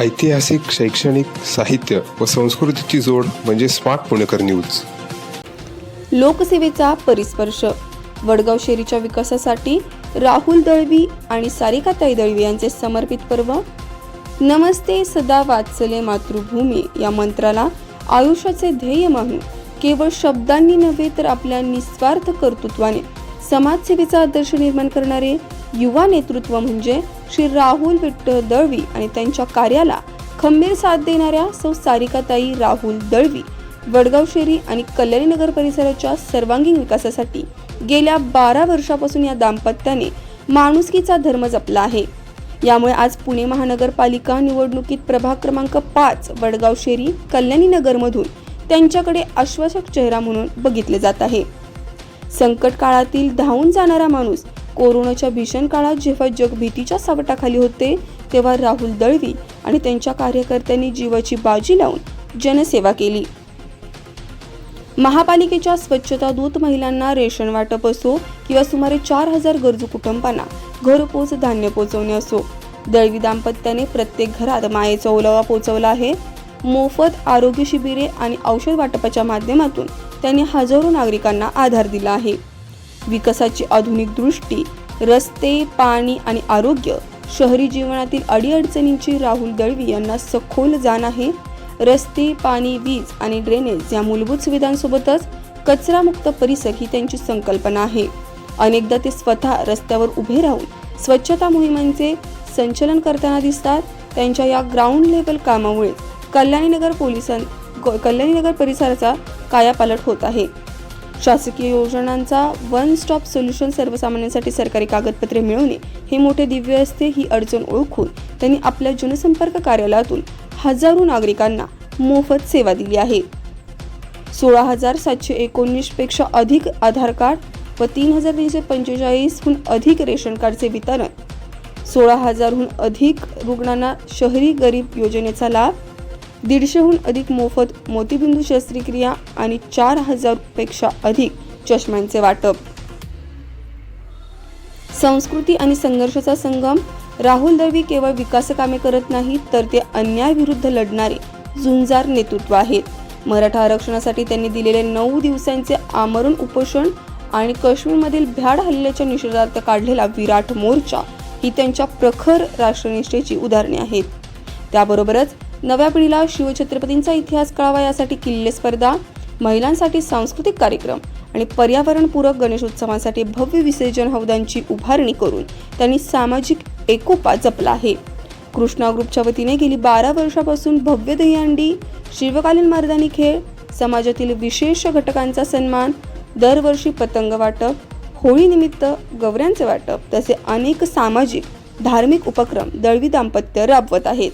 ऐतिहासिक शैक्षणिक साहित्य व संस्कृतीची जोड म्हणजे स्मार्ट पुणेकर न्यूज. लोकसेवेचा परिस्पर्श. वडगाव शेरीच्या विकासासाठी राहुल दळवी आणि सारिकाताई दळवी यांचे समर्पित पर्व. नमस्ते सदा वाचले मातृभूमी या मंत्राला आयुष्याचे ध्येय मानून केवळ शब्दांनी नव्हे तर आपल्या निस्वार्थ कर्तृत्वाने समाजसेवेचा आदर्श निर्माण करणारे युवा नेतृत्व म्हणजे श्री राहुल विठ्ठल दळवी आणि त्यांच्या कार्याला खंबीर साथ देणाऱ्या सौ सारिकाताई राहुल दळवी वडगाव शेरी आणि कल्याणी नगर परिसराच्या सर्वांगीण विकासासाठी गेल्या बारा वर्षापासून या दाम्पत्याने माणुसकीचा धर्म जपला आहे. यामुळे आज पुणे महानगरपालिका निवडणुकीत प्रभाग क्रमांक पाच वडगाव शेरी कल्याणी नगरमधून त्यांच्याकडे आश्वासक चेहरा म्हणून बघितले जात आहे. संकट काळातील धावून जाणारा माणूस कोरोनाच्या भीषण काळात जेव्हा जग भीतीच्या सावटाखाली होते तेव्हा राहुल दळवी आणि त्यांच्या कार्यकर्त्यांनी जीवाची बाजी लावून जनसेवा केली. महापालिकेच्या स्वच्छता दूत महिलांना रेशन वाटप असो किंवा सुमारे चार हजार गरजू कुटुंबांना घरपोच धान्य पोचवणे असो दळवी दाम्पत्याने प्रत्येक घरात मायेचा ओलावा पोचवला आहे. मोफत आरोग्य शिबिरे आणि औषध वाटपाच्या माध्यमातून त्यांनी हजारो नागरिकांना आधार दिला आहे. विकासाची आधुनिक दृष्टी रस्ते पाणी आणि आरोग्य शहरी जीवनातील अडीअडचणींची राहुल दळवी यांना सखोल जाण आहे. रस्ते पाणी वीज आणि ड्रेनेज या मूलभूत सुविधांसोबतच कचरामुक्त परिसर ही त्यांची संकल्पना आहे. अनेकदा ते स्वतः रस्त्यावर उभे राहून स्वच्छता मोहिमांचे संचलन करताना दिसतात. त्यांच्या या ग्राउंड लेवल कामामुळे कल्याणीनगर पोलिसां कल्याणीनगर परिसराचा कायापालट होत आहे. शासकीय योजनांचा वन स्टॉप सोल्युशन सर्वसामान्यांसाठी सरकारी कागदपत्रे मिळवणे हे मोठे दिव्य असते ही अडचण ओळखून त्यांनी आपल्या जनसंपर्क कार्यालयातून हजारो नागरिकांना मोफत सेवा दिली आहे. सोळा हजार सातशे एकोणीसपेक्षा अधिक आधार कार्ड व तीन हजार तीनशे पंचेचाळीसहून अधिक रेशन कार्डचे वितरण सोळा हजारहून अधिक रुग्णांना शहरी गरीब योजनेचा लाभ दीडशेहून अधिक मोफत मोतीबिंदू शस्त्रक्रिया आणि चार हजारपेक्षा अधिक चष्म्यांचे वाटप. संस्कृती आणि संघर्षाचा संगम. राहुल दळवी केवळ विकास कामे करत नाहीत तर ते अन्यायाविरुद्ध लढणारे झुंजार नेतृत्व आहेत. मराठा आरक्षणासाठी त्यांनी दिलेले नऊ दिवसांचे आमरण उपोषण आणि काश्मीरमधील भ्याड हल्ल्याच्या निषेधार्थ काढलेला विराट मोर्चा ही त्यांच्या प्रखर राष्ट्रनिष्ठेची उदाहरणे आहेत. त्याबरोबरच नव्या पिढीला शिवछत्रपतींचा इतिहास कळावा यासाठी किल्ले स्पर्धा महिलांसाठी सांस्कृतिक कार्यक्रम आणि पर्यावरणपूरक गणेशोत्सवासाठी भव्य विसर्जन हौदांची उभारणी करून त्यांनी सामाजिक एकोपा जपला आहे. कृष्णा ग्रुपच्या वतीने गेली बारा वर्षापासून भव्य दहीहंडी शिवकालीन मर्दानी खेळ समाजातील विशेष घटकांचा सन्मान दरवर्षी पतंग वाटप होळीनिमित्त गवऱ्यांचे वाटप तसे अनेक सामाजिक धार्मिक उपक्रम दळवी दाम्पत्य राबवत आहेत.